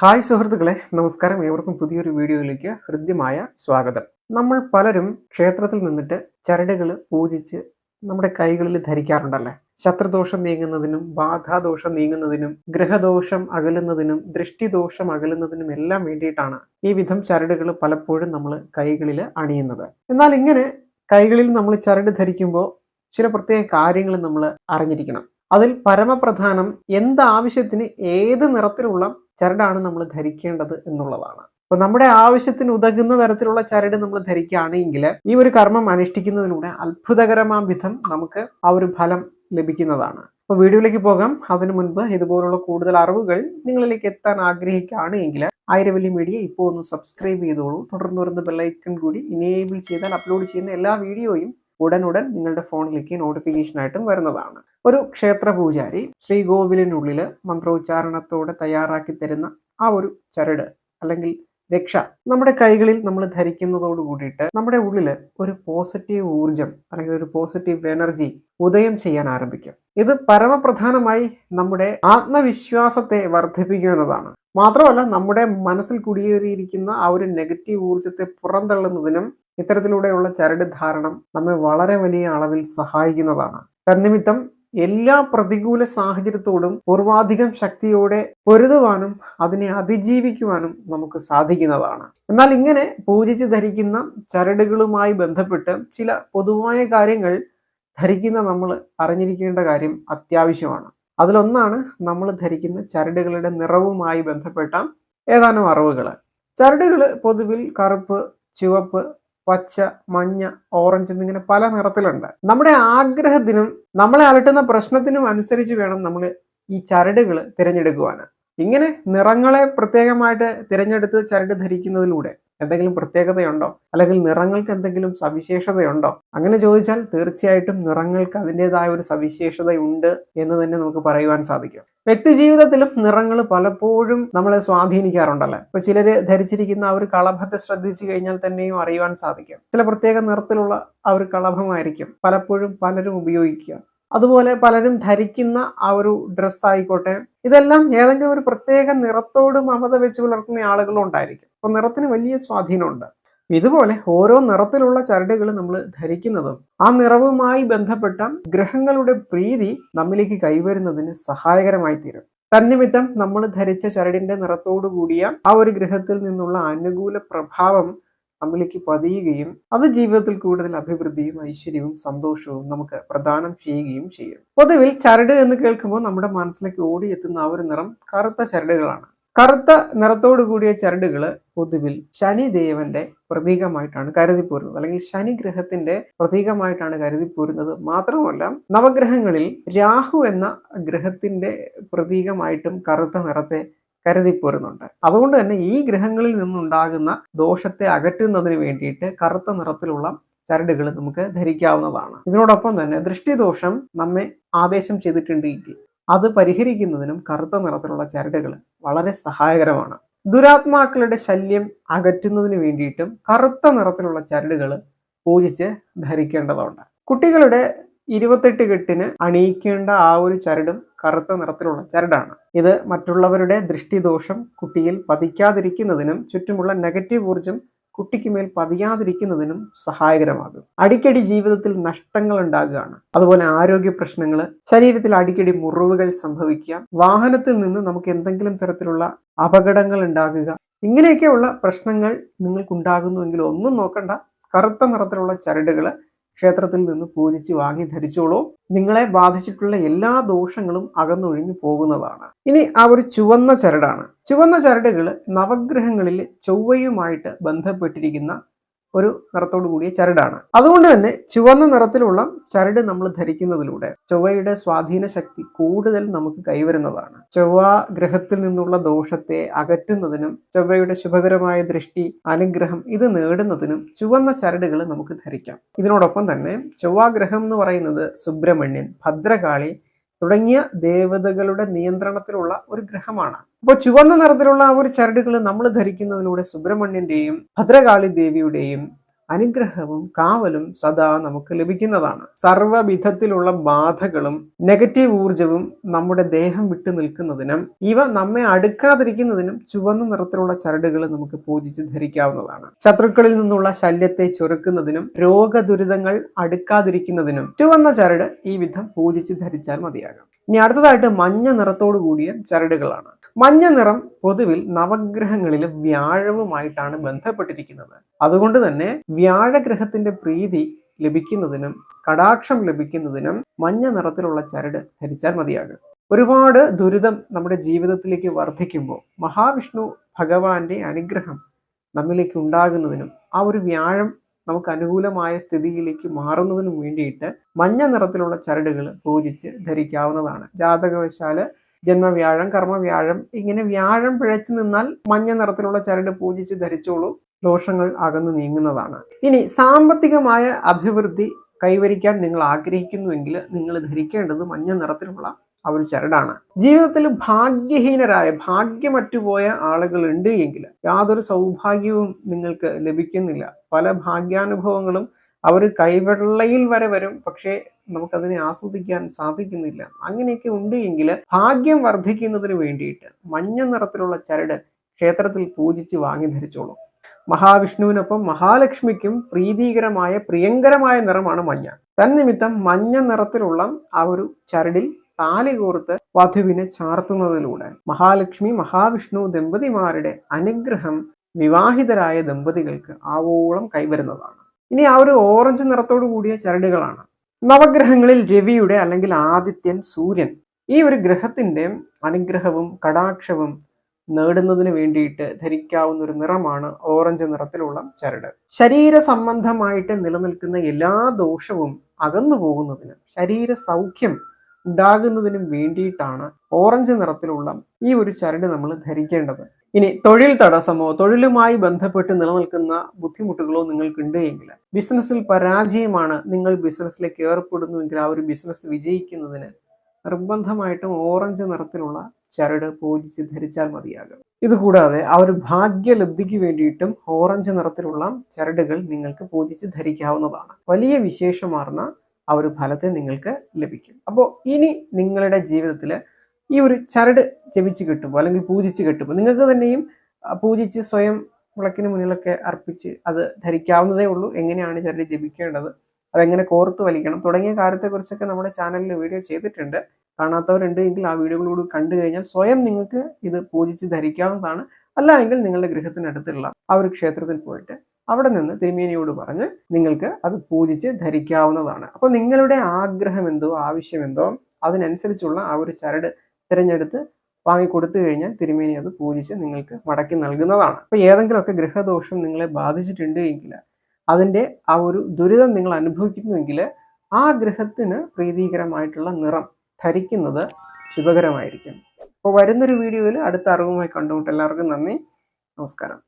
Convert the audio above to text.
Hi സുഹൃത്തുക്കളെ നമസ്കാരം. ഏവർക്കും പുതിയൊരു വീഡിയോയിലേക്ക് ഹൃദ്യമായ സ്വാഗതം. നമ്മൾ പലരും ക്ഷേത്രത്തിൽ നിന്നിട്ട് ചരടുകൾ പൂജിച്ച് നമ്മുടെ കൈകളിൽ ധരിക്കാറുണ്ടല്ലേ? ശത്രുദോഷം നീങ്ങുന്നതിനും ബാധാദോഷം നീങ്ങുന്നതിനും ഗ്രഹദോഷം അകലുന്നതിനും ദൃഷ്ടിദോഷം അകലുന്നതിനും എല്ലാം വേണ്ടിയിട്ടാണ് ഈ വിധം ചരടുകൾ പലപ്പോഴും നമ്മൾ കൈകളിൽ അണിയുന്നത്. എന്നാൽ ഇങ്ങനെ കൈകളിൽ നമ്മൾ ചരട് ധരിക്കുമ്പോൾ ചില പ്രത്യേക കാര്യങ്ങൾ നമ്മൾ അറിഞ്ഞിരിക്കണം. അതിൽ പരമപ്രധാനം എന്താവശ്യത്തിന് ഏത് നിറത്തിലുള്ള ചരടാണ് നമ്മൾ ധരിക്കേണ്ടത് എന്നുള്ളതാണ്. അപ്പൊ നമ്മുടെ ആവശ്യത്തിന് ഉതകുന്ന തരത്തിലുള്ള ചരട് നമ്മൾ ധരിക്കുകയാണെങ്കിൽ ഈ ഒരു കർമ്മം അനുഷ്ഠിക്കുന്നതിലൂടെ അത്ഭുതകരമാം വിധം നമുക്ക് ആ ഒരു ഫലം ലഭിക്കുന്നതാണ്. അപ്പോൾ വീഡിയോയിലേക്ക് പോകാം. അതിനു മുൻപ് ഇതുപോലുള്ള കൂടുതൽ അറിവുകൾ നിങ്ങളിലേക്ക് എത്താൻ ആഗ്രഹിക്കുകയാണ് എങ്കിൽ ആയിരവല്ലി മീഡിയ ഇപ്പോൾ ഒന്ന് സബ്സ്ക്രൈബ് ചെയ്തോളൂ. തുടർന്ന് വരുന്ന ബെല്ലൈക്കൺ കൂടി ഇനേബിൾ ചെയ്താൽ അപ്ലോഡ് ചെയ്യുന്ന എല്ലാ വീഡിയോയും ഉടനുടൻ നിങ്ങളുടെ ഫോണിലേക്ക് നോട്ടിഫിക്കേഷൻ ആയിട്ടും വരുന്നതാണ്. ഒരു ക്ഷേത്ര പൂജാരി ശ്രീകോവിലിനുള്ളിൽ മന്ത്രോച്ചാരണത്തോടെ തയ്യാറാക്കി തരുന്ന ആ ഒരു ചരട് അല്ലെങ്കിൽ രക്ഷ നമ്മുടെ കൈകളിൽ നമ്മൾ ധരിക്കുന്നതോട് കൂടിയിട്ട് നമ്മുടെ ഉള്ളിൽ ഒരു പോസിറ്റീവ് ഊർജം അല്ലെങ്കിൽ ഒരു പോസിറ്റീവ് എനർജി ഉദയം ചെയ്യാൻ ആരംഭിക്കും. ഇത് പരമപ്രധാനമായി നമ്മുടെ ആത്മവിശ്വാസത്തെ വർദ്ധിപ്പിക്കുന്നതാണ് മാത്രമല്ല നമ്മുടെ മനസ്സിൽ കുടിയേറിയിരിക്കുന്ന ആ ഒരു നെഗറ്റീവ് ഊർജത്തെ പുറന്തള്ളുന്നതിനും ഇത്തരത്തിലൂടെയുള്ള ചരട് ധാരണം നമ്മെ വളരെ വലിയ അളവിൽ സഹായിക്കുന്നതാണ്. തന്നിമിത്തം എല്ലാ പ്രതികൂല സാഹചര്യത്തോടും പൂർവാധികം ശക്തിയോടെ പൊരുതുവാനും അതിനെ അതിജീവിക്കുവാനും നമുക്ക് സാധിക്കുന്നതാണ്. എന്നാൽ ഇങ്ങനെ പൂജിച്ച് ധരിക്കുന്ന ചരടുകളുമായി ബന്ധപ്പെട്ട് ചില പൊതുവായ കാര്യങ്ങൾ ധരിക്കുന്ന നമ്മൾ അറിഞ്ഞിരിക്കേണ്ട കാര്യം അത്യാവശ്യമാണ്. അതിലൊന്നാണ് നമ്മൾ ധരിക്കുന്ന ചരടുകളുടെ നിറവുമായി ബന്ധപ്പെട്ട ഏതാനും അറിവുകൾ ചരടുകൾ പൊതുവിൽ കറുപ്പ് ചുവപ്പ് പച്ച മഞ്ഞ ഓറഞ്ച് എന്നിങ്ങനെ പല നിറത്തിലുണ്ട്. നമ്മുടെ ആഗ്രഹത്തിനും നമ്മളെ അലട്ടുന്ന പ്രശ്നത്തിനും അനുസരിച്ച് വേണം നമ്മൾ ഈ ചരടുകൾ തിരഞ്ഞെടുക്കുവാൻ ഇങ്ങനെ നിറങ്ങളെ പ്രത്യേകമായിട്ട് തിരഞ്ഞെടുത്ത് ചരട് ധരിക്കുന്നതിലൂടെ എന്തെങ്കിലും പ്രത്യേകതയുണ്ടോ? അല്ലെങ്കിൽ നിറങ്ങൾക്ക് എന്തെങ്കിലും സവിശേഷതയുണ്ടോ? അങ്ങനെ ചോദിച്ചാൽ തീർച്ചയായിട്ടും നിറങ്ങൾക്ക് അതിന്റെതായ ഒരു സവിശേഷതയുണ്ട് എന്ന് തന്നെ നമുക്ക് പറയുവാൻ സാധിക്കും. വ്യക്തി ജീവിതത്തിലും നിറങ്ങൾ പലപ്പോഴും നമ്മളെ സ്വാധീനിക്കാറുണ്ടല്ലേ? ഇപ്പൊ ചിലര് ധരിച്ചിരിക്കുന്ന ആ ഒരു കളഭത്തെ ശ്രദ്ധിച്ചു കഴിഞ്ഞാൽ തന്നെയും അറിയുവാൻ സാധിക്കും. ചില പ്രത്യേക നിറത്തിലുള്ള ആ ഒരു കളഭമായിരിക്കും പലപ്പോഴും പലരും ഉപയോഗിക്കുക. അതുപോലെ പലരും ധരിക്കുന്ന ആ ഒരു ഡ്രസ്സ് ആയിക്കോട്ടെ. ഇതെല്ലാം ഏതെങ്കിലും ഒരു പ്രത്യേക നിറത്തോട് മമത വെച്ച് പുലർത്തുന്ന ആളുകളും ഉണ്ടായിരിക്കും. അപ്പൊ നിറത്തിന് വലിയ സ്വാധീനമുണ്ട്. ഇതുപോലെ ഓരോ നിറത്തിലുള്ള ചരടുകൾ നമ്മൾ ധരിക്കുന്നതും ആ നിറവുമായി ബന്ധപ്പെട്ട ഗ്രഹങ്ങളുടെ പ്രീതി നമ്മിലേക്ക് കൈവരുന്നതിന് സഹായകരമായി തീരും. തന്നിമിത്തം നമ്മൾ ധരിച്ച ചരടിന്റെ നിറത്തോടു കൂടിയ ആ ഒരു ഗ്രഹത്തിൽ നിന്നുള്ള അനുകൂല പ്രഭാവം നമ്മിലേക്ക് പതിയുകയും അത് ജീവിതത്തിൽ കൂടുതൽ അഭിവൃദ്ധിയും ഐശ്വര്യവും സന്തോഷവും നമുക്ക് പ്രദാനം ചെയ്യുകയും ചെയ്യും. പൊതുവിൽ ചരട് എന്ന് കേൾക്കുമ്പോൾ നമ്മുടെ മനസ്സിലേക്ക് ഓടിയെത്തുന്ന ആ ഒരു നിറം കറുത്ത ചരടുകളാണ്. കറുത്ത നിറത്തോടു കൂടിയ ചരടുകൾ പൊതുവിൽ ശനിദേവന്റെ പ്രതീകമായിട്ടാണ് കരുതിപ്പോരുന്നത്. അല്ലെങ്കിൽ ശനി ഗ്രഹത്തിന്റെ പ്രതീകമായിട്ടാണ് കരുതിപ്പോരുന്നത്. മാത്രമല്ല നവഗ്രഹങ്ങളിൽ രാഹു എന്ന ഗ്രഹത്തിന്റെ പ്രതീകമായിട്ടും കറുത്ത നിറത്തെ കരുതിപ്പോരുന്നുണ്ട്. അതുകൊണ്ട് തന്നെ ഈ ഗ്രഹങ്ങളിൽ നിന്നുണ്ടാകുന്ന ദോഷത്തെ അകറ്റുന്നതിന് വേണ്ടിയിട്ട് കറുത്ത നിറത്തിലുള്ള ചരടുകൾ നമുക്ക് ധരിക്കാവുന്നതാണ്. ഇതിനോടൊപ്പം തന്നെ ദൃഷ്ടിദോഷം നമ്മെ ആദേശം ചെയ്തിട്ടുണ്ടെങ്കിൽ അത് പരിഹരിക്കുന്നതിനും കറുത്ത നിറത്തിലുള്ള ചരടുകൾ വളരെ സഹായകരമാണ്. ദുരാത്മാക്കളുടെ ശല്യം അകറ്റുന്നതിന് വേണ്ടിയിട്ടും കറുത്ത നിറത്തിലുള്ള ചരടുകൾ പൂജിച്ച് ധരിക്കേണ്ടതുണ്ട്. കുട്ടികളുടെ ഇരുപത്തെട്ട് കെട്ടിന് അണിയിക്കേണ്ട ആ ഒരു ചരടും കറുത്ത നിറത്തിലുള്ള ചരടാണ്. ഇത് മറ്റുള്ളവരുടെ ദൃഷ്ടിദോഷം കുട്ടിയിൽ പതിക്കാതിരിക്കുന്നതിനും ചുറ്റുമുള്ള നെഗറ്റീവ് ഊർജം കുട്ടിക്ക് മേൽ പതിയാതിരിക്കുന്നതിനും സഹായകരമാകും. അടിക്കടി ജീവിതത്തിൽ നഷ്ടങ്ങൾ ഉണ്ടാകുകയാണ്. അതുപോലെ ആരോഗ്യ പ്രശ്നങ്ങൾ ശരീരത്തിൽ അടിക്കടി മുറിവുകൾ സംഭവിക്കുക വാഹനത്തിൽ നിന്ന് നമുക്ക് എന്തെങ്കിലും തരത്തിലുള്ള അപകടങ്ങൾ ഉണ്ടാകുക ഇങ്ങനെയൊക്കെയുള്ള പ്രശ്നങ്ങൾ നിങ്ങൾക്കുണ്ടാകുന്നുവെങ്കിൽ ഒന്നും നോക്കണ്ട. കറുത്ത നിറത്തിലുള്ള ചരടുകൾ ക്ഷേത്രത്തിൽ നിന്ന് പൂജിച്ച് വാങ്ങി ധരിച്ചോളൂ. നിങ്ങളെ ബാധിച്ചിട്ടുള്ള എല്ലാ ദോഷങ്ങളും അകന്നൊഴിഞ്ഞു പോകുന്നതാണ്. ഇനി ആ ഒരു ചുവന്ന ചരടാണ്. ചുവന്ന ചരടുകൾ നവഗ്രഹങ്ങളിൽ ചൊവ്വയുമായിട്ട് ബന്ധപ്പെട്ടിരിക്കുന്ന ഒരു നിറത്തോടു കൂടിയ ചരടാണ്. അതുകൊണ്ട് തന്നെ ചുവന്ന നിറത്തിലുള്ള ചരട് നമ്മൾ ധരിക്കുന്നതിലൂടെ ചൊവ്വയുടെ സ്വാധീന ശക്തി കൂടുതൽ നമുക്ക് കൈവരുന്നതാണ്. ചൊവ്വ ഗ്രഹത്തിൽ നിന്നുള്ള ദോഷത്തെ അകറ്റുന്നതിനും ചൊവ്വയുടെ ശുഭകരമായ ദൃഷ്ടി അനുഗ്രഹം ഇത് നേടുന്നതിനും ചുവന്ന ചരടുകൾ നമുക്ക് ധരിക്കാം. ഇതിനോടൊപ്പം തന്നെ ചൊവ്വാഗ്രഹം എന്ന് പറയുന്നത് സുബ്രഹ്മണ്യൻ ഭദ്രകാളി തുടങ്ങിയ ദേവതകളുടെ നിയന്ത്രണത്തിലുള്ള ഒരു ഗ്രഹമാണ്. അപ്പോൾ ചുവന്ന നിറത്തിലുള്ള ആ ഒരു ചരടുകൾ നമ്മൾ ധരിക്കുന്നതിലൂടെ സുബ്രഹ്മണ്യന്റെയും ഭദ്രകാളി ദേവിയുടെയും അനുഗ്രഹവും കാവലും സദാ നമുക്ക് ലഭിക്കുന്നതാണ്. സർവവിധത്തിലുള്ള ബാധകളും നെഗറ്റീവ് ഊർജവും നമ്മുടെ ദേഹം വിട്ടു നിൽക്കുന്നതിനും ഇവ നമ്മെ അടുക്കാതിരിക്കുന്നതിനും ചുവന്ന നിറത്തിലുള്ള ചരടുകൾ നമുക്ക് പൂജിച്ച് ധരിക്കാവുന്നതാണ്. ശത്രുക്കളിൽ നിന്നുള്ള ശല്യത്തെ ചുരുക്കുന്നതിനും രോഗദുരിതങ്ങൾ അടുക്കാതിരിക്കുന്നതിനും ചുവന്ന ചരട് ഈ വിധം പൂജിച്ച് ധരിച്ചാൽ മതിയാകും. ഇനി അടുത്തതായിട്ട് മഞ്ഞ നിറത്തോടു കൂടിയ ചരടുകളാണ്. മഞ്ഞ നിറം പൊതുവിൽ നവഗ്രഹങ്ങളിലെ വ്യാഴവുമായിട്ടാണ് ബന്ധപ്പെട്ടിരിക്കുന്നത്. അതുകൊണ്ട് തന്നെ വ്യാഴഗ്രഹത്തിന്റെ പ്രീതി ലഭിക്കുന്നതിനും കടാക്ഷം ലഭിക്കുന്നതിനും മഞ്ഞ നിറത്തിലുള്ള ചരട് ധരിച്ചാൽ മതിയാകും. ഒരുപാട് ദുരിതം നമ്മുടെ ജീവിതത്തിലേക്ക് വർദ്ധിക്കുമ്പോൾ മഹാവിഷ്ണു ഭഗവാന്റെ അനുഗ്രഹം നമ്മിലേക്ക് ഉണ്ടാകുന്നതിനും ആ ഒരു വ്യാഴം നമുക്ക് അനുകൂലമായ സ്ഥിതിയിലേക്ക് മാറുന്നതിനും വേണ്ടിയിട്ട് മഞ്ഞ നിറത്തിലുള്ള ചരടുകൾ പൂജിച്ച് ധരിക്കാവുന്നതാണ്. ജാതകവശാൽ ജന്മവ്യാഴം കർമ്മവ്യാഴം ഇങ്ങനെ വ്യാഴം പിഴച്ചു നിന്നാൽ മഞ്ഞ നിറത്തിലുള്ള ചരട് പൂജിച്ച് ധരിച്ചോളൂ. ദോഷങ്ങൾ അകന്നു നീങ്ങുന്നതാണ്. ഇനി സാമ്പത്തികമായ അഭിവൃദ്ധി കൈവരിക്കാൻ നിങ്ങൾ ആഗ്രഹിക്കുന്നുവെങ്കിൽ നിങ്ങൾ ധരിക്കേണ്ടത് മഞ്ഞ നിറത്തിലുള്ള ആ ഒരു ചരടാണ്. ജീവിതത്തിൽ ഭാഗ്യഹീനരായ ഭാഗ്യമറ്റുപോയ ആളുകൾ ഉണ്ട് എങ്കിൽ യാതൊരു സൗഭാഗ്യവും നിങ്ങൾക്ക് ലഭിക്കുന്നില്ല. പല ഭാഗ്യാനുഭവങ്ങളും അവർ കൈവെള്ളയിൽ വരെ വരും പക്ഷേ നമുക്കതിനെ ആസ്വദിക്കാൻ സാധിക്കുന്നില്ല. അങ്ങനെയൊക്കെ ഉണ്ട് എങ്കിൽ ഭാഗ്യം വർദ്ധിക്കുന്നതിന് വേണ്ടിയിട്ട് മഞ്ഞ നിറത്തിലുള്ള ചരട് ക്ഷേത്രത്തിൽ പൂജിച്ച് വാങ്ങി ധരിച്ചോളൂ. മഹാവിഷ്ണുവിനൊപ്പം മഹാലക്ഷ്മിക്കും പ്രീതികരമായ പ്രിയങ്കരമായ നിറമാണ് മഞ്ഞ. തന്നിമിത്തം മഞ്ഞ നിറത്തിലുള്ള ആ ഒരു ചരടിൽ താലി കോർത്ത് വധുവിനെ ചാർത്തുന്നതിലൂടെ മഹാലക്ഷ്മി മഹാവിഷ്ണു ദമ്പതിമാരുടെ അനുഗ്രഹം വിവാഹിതരായ ദമ്പതികൾക്ക് ആവോളം കൈവരുന്നതാണ്. ഇനി ആ ഒരു ഓറഞ്ച് നിറത്തോടു കൂടിയ ചരടുകളാണ്. നവഗ്രഹങ്ങളിൽ രവിയുടെ അല്ലെങ്കിൽ ആദിത്യൻ സൂര്യൻ ഈ ഒരു ഗ്രഹത്തിന്റെ അനുഗ്രഹവും കടാക്ഷവും നേടുന്നതിന് വേണ്ടിയിട്ട് ധരിക്കാവുന്ന ഒരു നിറമാണ് ഓറഞ്ച് നിറത്തിലുള്ള ചരട്. ശരീര സംബന്ധമായിട്ട് നിലനിൽക്കുന്ന എല്ലാ ദോഷവും അകന്നു പോകുന്നതിന് ശരീര സൗഖ്യം ഉണ്ടാകുന്നതിനും വേണ്ടിയിട്ടാണ് ഓറഞ്ച് നിറത്തിലുള്ള ഈ ഒരു ചരട് നമ്മൾ ധരിക്കേണ്ടത്. ഇനി തൊഴിൽ തടസ്സമോ തൊഴിലുമായി ബന്ധപ്പെട്ട് നിലനിൽക്കുന്ന ബുദ്ധിമുട്ടുകളോ നിങ്ങൾക്കുണ്ട് എങ്കിൽ ബിസിനസ്സിൽ പരാജയമാണ് നിങ്ങൾ ബിസിനസ്സിലേക്ക് ഏർപ്പെടുന്നുവെങ്കിൽ ആ ഒരു ബിസിനസ് വിജയിക്കുന്നതിന് നിർബന്ധമായിട്ടും ഓറഞ്ച് നിറത്തിലുള്ള ചരട് പൂജിച്ച് ധരിച്ചാൽ മതിയാകും. ഇതുകൂടാതെ ആ ഒരു ഭാഗ്യലബ്ധിക്ക് വേണ്ടിയിട്ടും ഓറഞ്ച് നിറത്തിലുള്ള ചരടുകൾ നിങ്ങൾക്ക് പൂജിച്ച് ധരിക്കാവുന്നതാണ്. വലിയ വിശേഷമാർന്ന ആ ഒരു ഫലത്തെ നിങ്ങൾക്ക് ലഭിക്കും. അപ്പോൾ ഇനി നിങ്ങളുടെ ജീവിതത്തിൽ ഈ ഒരു ചരട് ജപിച്ച് കിട്ടുമ്പോൾ അല്ലെങ്കിൽ പൂജിച്ച് കിട്ടുമ്പോൾ നിങ്ങൾക്ക് തന്നെയും പൂജിച്ച് സ്വയം വിളക്കിന് മുന്നിലൊക്കെ അർപ്പിച്ച് അത് ധരിക്കാവുന്നതേ ഉള്ളൂ. എങ്ങനെയാണ് ചരട് ജപിക്കേണ്ടത്? അതെങ്ങനെ കോർത്ത് വലിക്കണം? തുടങ്ങിയ കാര്യത്തെക്കുറിച്ചൊക്കെ നമ്മുടെ ചാനലിൽ വീഡിയോ ചെയ്തിട്ടുണ്ട്. കാണാത്തവരുണ്ട് എങ്കിൽ ആ വീഡിയോകളോട് കണ്ടു കഴിഞ്ഞാൽ സ്വയം നിങ്ങൾക്ക് ഇത് പൂജിച്ച് ധരിക്കാവുന്നതാണ്. അല്ല എങ്കിൽ നിങ്ങളുടെ ഗൃഹത്തിനടുത്തുള്ള ആ ഒരു ക്ഷേത്രത്തിൽ പോയിട്ട് അവിടെ നിന്ന് തിരുമേനിയോട് പറഞ്ഞ് നിങ്ങൾക്ക് അത് പൂജിച്ച് ധരിക്കാവുന്നതാണ്. അപ്പോൾ നിങ്ങളുടെ ആഗ്രഹം എന്തോ ആവശ്യമെന്തോ അതിനനുസരിച്ചുള്ള ആ ഒരു ചരട് തിരഞ്ഞെടുത്ത് വാങ്ങിക്കൊടുത്തു കഴിഞ്ഞാൽ തിരുമേനി അത് പൂജിച്ച് നിങ്ങൾക്ക് മടക്കി നൽകുന്നതാണ്. അപ്പോൾ ഏതെങ്കിലുമൊക്കെ ഗൃഹദോഷം നിങ്ങളെ ബാധിച്ചിട്ടുണ്ട് എങ്കിൽ അതിന്റെ ആ ഒരു ദുരിതം നിങ്ങൾ അനുഭവിക്കുന്നുവെങ്കിൽ ആ ഗ്രഹത്തിന് പ്രീതികരമായിട്ടുള്ള നിറം ധരിക്കുന്നത് ശുഭകരമായിരിക്കും. അപ്പോൾ വരുന്നൊരു വീഡിയോയിൽ അടുത്ത അറിവുമായി കണ്ടുമുട്ട്. എല്ലാവർക്കും നന്ദി. നമസ്കാരം.